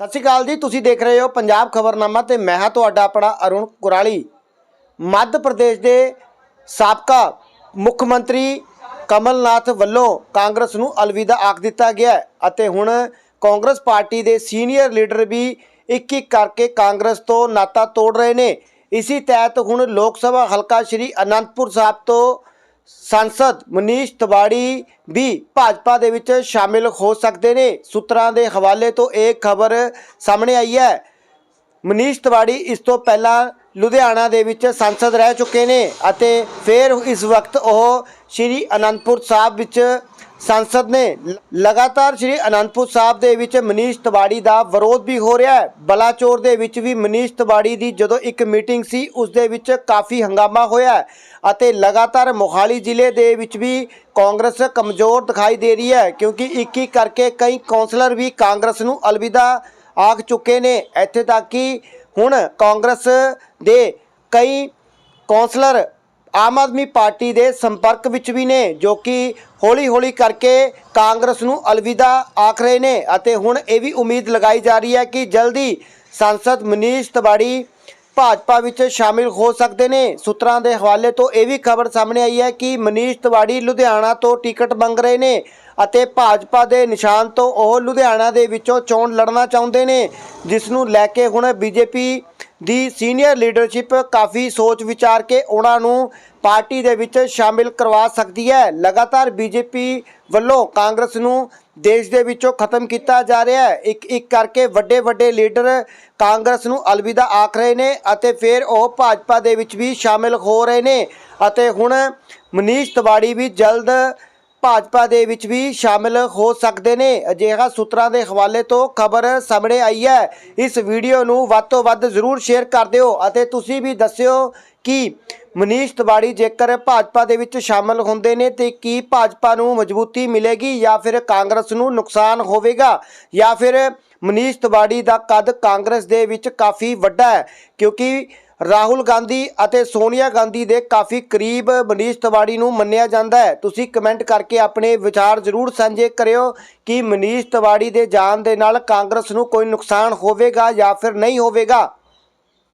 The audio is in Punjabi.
ਸਤਿ ਸ਼੍ਰੀ ਅਕਾਲ ਜੀ, ਤੁਸੀਂ ਦੇਖ ਰਹੇ ਹੋ ਪੰਜਾਬ ਖਬਰਨਾਮਾ ਤੇ ਮੈਂ ਹਾਂ ਤੁਹਾਡਾ ਆਪਣਾ ਅਰੁਣ ਕੁਰਾਲੀ। ਮੱਧ ਪ੍ਰਦੇਸ਼ ਦੇ ਸਾਬਕਾ ਮੁੱਖ ਮੰਤਰੀ ਕਮਲਨਾਥ ਵੱਲੋਂ ਕਾਂਗਰਸ ਨੂੰ ਅਲਵਿਦਾ ਆਖ ਦਿੱਤਾ ਗਿਆ ਹੈ ਅਤੇ ਹੁਣ ਕਾਂਗਰਸ ਪਾਰਟੀ ਦੇ ਸੀਨੀਅਰ ਲੀਡਰ ਵੀ ਇੱਕ ਇੱਕ ਕਰਕੇ ਕਾਂਗਰਸ ਤੋਂ ਨਾਤਾ ਤੋੜ ਰਹੇ ਨੇ। ਇਸੇ ਤਹਿਤ ਹੁਣ ਲੋਕ ਸਭਾ ਹਲਕਾ ਸ਼੍ਰੀ ਅਨੰਦਪੁਰ ਸਾਹਿਬ ਤੋਂ ਸੰਸਦ ਮਨੀਸ਼ ਤਿਵਾੜੀ ਵੀ ਭਾਜਪਾ ਦੇ ਵਿੱਚ ਸ਼ਾਮਿਲ ਹੋ ਸਕਦੇ ਨੇ। ਸੂਤਰਾਂ ਦੇ ਹਵਾਲੇ ਤੋਂ ਇਹ ਖਬਰ ਸਾਹਮਣੇ ਆਈ ਹੈ। ਮਨੀਸ਼ ਤਿਵਾੜੀ ਇਸ ਤੋਂ ਪਹਿਲਾਂ ਲੁਧਿਆਣਾ ਦੇ ਵਿੱਚ ਸੰਸਦ ਰਹਿ ਚੁੱਕੇ ਨੇ ਅਤੇ ਫਿਰ ਇਸ ਵਕਤ ਉਹ ਸ਼੍ਰੀ ਅਨੰਦਪੁਰ ਸਾਹਿਬ ਵਿੱਚ ਸੰਸਦ ਨੇ ਲਗਾਤਾਰ ਸ਼੍ਰੀ ਅਨੰਦਪੁਰ ਸਾਹਿਬ ਦੇ ਵਿੱਚ ਮਨੀਸ਼ ਤਿਵਾੜੀ ਦਾ ਵਿਰੋਧ ਵੀ ਹੋ ਰਿਹਾ ਹੈ। ਬਲਾਚੌਰ ਦੇ ਵਿੱਚ ਵੀ ਮਨੀਸ਼ ਤਿਵਾੜੀ ਦੀ ਜਦੋਂ ਇੱਕ ਮੀਟਿੰਗ ਸੀ, ਉਸ ਦੇ ਵਿੱਚ ਕਾਫੀ ਹੰਗਾਮਾ ਹੋਇਆ ਅਤੇ ਲਗਾਤਾਰ ਮੋਹਾਲੀ ਜ਼ਿਲ੍ਹੇ ਦੇ ਵਿੱਚ ਵੀ ਕਾਂਗਰਸ ਕਮਜ਼ੋਰ ਦਿਖਾਈ ਦੇ ਰਹੀ ਹੈ ਕਿਉਂਕਿ ਇੱਕ ਇੱਕ ਕਰਕੇ ਕਈ ਕੌਂਸਲਰ ਵੀ ਕਾਂਗਰਸ ਨੂੰ ਅਲਵਿਦਾ ਆਖ ਚੁੱਕੇ ਨੇ। ਇੱਥੇ ਤੱਕ ਕਿ ਹੁਣ ਕਾਂਗਰਸ ਦੇ ਕਈ ਕੌਂਸਲਰ ਆਮ ਆਦਮੀ ਪਾਰਟੀ ਦੇ ਸੰਪਰਕ ਵਿੱਚ ਵੀ ਨੇ, ਜੋ ਕਿ ਹੌਲੀ-ਹੌਲੀ ਕਰਕੇ ਕਾਂਗਰਸ ਨੂੰ ਅਲਵਿਦਾ ਆਖ ਰਹੇ ਨੇ ਅਤੇ ਹੁਣ ਇਹ ਵੀ ਉਮੀਦ ਲਗਾਈ ਜਾ ਰਹੀ ਹੈ ਕਿ ਜਲਦੀ ਸੰਸਦ ਮਨੀਸ਼ ਤਿਵਾੜੀ ਭਾਜਪਾ ਵਿੱਚ ਸ਼ਾਮਿਲ ਹੋ ਸਕਦੇ ਨੇ। ਸੂਤਰਾਂ ਦੇ ਹਵਾਲੇ ਤੋਂ ਇਹ ਵੀ ਖਬਰ ਸਾਹਮਣੇ ਆਈ ਹੈ ਕਿ ਮਨੀਸ਼ ਤਿਵਾੜੀ ਲੁਧਿਆਣਾ ਤੋਂ ਟਿਕਟ ਮੰਗ ਰਹੇ ਨੇ ਅਤੇ ਭਾਜਪਾ ਦੇ ਨਿਸ਼ਾਨ ਤੋਂ ਉਹ ਲੁਧਿਆਣਾ ਦੇ ਵਿੱਚੋਂ ਚੋਣ ਲੜਨਾ ਚਾਹੁੰਦੇ ਨੇ, ਜਿਸ ਨੂੰ ਲੈ ਕੇ ਹੁਣ ਬੀਜੇਪੀ ਦੀ ਸੀਨੀਅਰ ਲੀਡਰਸ਼ਿਪ ਕਾਫੀ ਸੋਚ ਵਿਚਾਰ ਕੇ ਉਹਨਾਂ ਨੂੰ ਪਾਰਟੀ ਦੇ ਵਿੱਚ ਸ਼ਾਮਿਲ ਕਰਵਾ ਸਕਦੀ ਹੈ। ਲਗਾਤਾਰ ਬੀਜੇਪੀ ਵੱਲੋਂ ਕਾਂਗਰਸ ਨੂੰ ਦੇਸ਼ ਦੇ ਵਿੱਚੋਂ ਖਤਮ ਕੀਤਾ ਜਾ ਰਿਹਾ ਹੈ। ਇੱਕ ਇੱਕ ਕਰਕੇ ਵੱਡੇ ਵੱਡੇ ਲੀਡਰ ਕਾਂਗਰਸ ਨੂੰ ਅਲਵਿਦਾ ਆਖ ਰਹੇ ਨੇ ਅਤੇ ਫਿਰ ਉਹ ਭਾਜਪਾ ਦੇ ਵਿੱਚ ਵੀ ਸ਼ਾਮਿਲ ਹੋ ਰਹੇ ਨੇ। ਅਤੇ ਹੁਣ ਮਨੀਸ਼ ਤਿਵਾੜੀ ਵੀ ਜਲਦ ਭਾਜਪਾ ਦੇ ਵਿੱਚ ਵੀ ਸ਼ਾਮਿਲ ਹੋ ਸਕਦੇ ਨੇ। ਅਜਿਹਾ ਸੂਤਰਾਂ ਦੇ ਹਵਾਲੇ ਤੋਂ ਖਬਰ ਸਾਹਮਣੇ ਆਈ ਹੈ। ਇਸ ਵੀਡੀਓ ਨੂੰ ਵੱਧ ਤੋਂ ਵੱਧ ਜ਼ਰੂਰ ਸ਼ੇਅਰ ਕਰ ਦਿਓ ਅਤੇ ਤੁਸੀਂ ਵੀ ਦੱਸਿਓ ਕਿ ਮਨੀਸ਼ ਤਿਵਾੜੀ ਜੇਕਰ ਭਾਜਪਾ ਦੇ ਵਿੱਚ ਸ਼ਾਮਲ ਹੁੰਦੇ ਨੇ ਤੇ ਕੀ ਭਾਜਪਾ ਨੂੰ ਮਜ਼ਬੂਤੀ ਮਿਲੇਗੀ ਜਾਂ ਫਿਰ ਕਾਂਗਰਸ ਨੂੰ ਨੁਕਸਾਨ ਹੋਵੇਗਾ? ਜਾਂ ਫਿਰ ਮਨੀਸ਼ ਤਿਵਾੜੀ ਦਾ ਕੱਦ ਕਾਂਗਰਸ ਦੇ ਵਿੱਚ ਕਾਫੀ ਵੱਡਾ ਹੈ, ਕਿਉਂਕਿ ਰਾਹੁਲ ਗਾਂਧੀ ਅਤੇ ਸੋਨੀਆ ਗਾਂਧੀ ਦੇ ਕਾਫੀ ਕਰੀਬ ਮਨੀਸ਼ ਤਿਵਾੜੀ ਨੂੰ ਮੰਨਿਆ ਜਾਂਦਾ ਹੈ। ਤੁਸੀਂ ਕਮੈਂਟ ਕਰਕੇ ਆਪਣੇ ਵਿਚਾਰ ਜ਼ਰੂਰ ਸਾਂਝੇ ਕਰਿਓ ਕਿ ਮਨੀਸ਼ ਤਿਵਾੜੀ ਦੇ ਜਾਣ ਦੇ ਨਾਲ ਕਾਂਗਰਸ ਨੂੰ ਕੋਈ ਨੁਕਸਾਨ ਹੋਵੇਗਾ ਜਾਂ ਫਿਰ ਨਹੀਂ ਹੋਵੇਗਾ।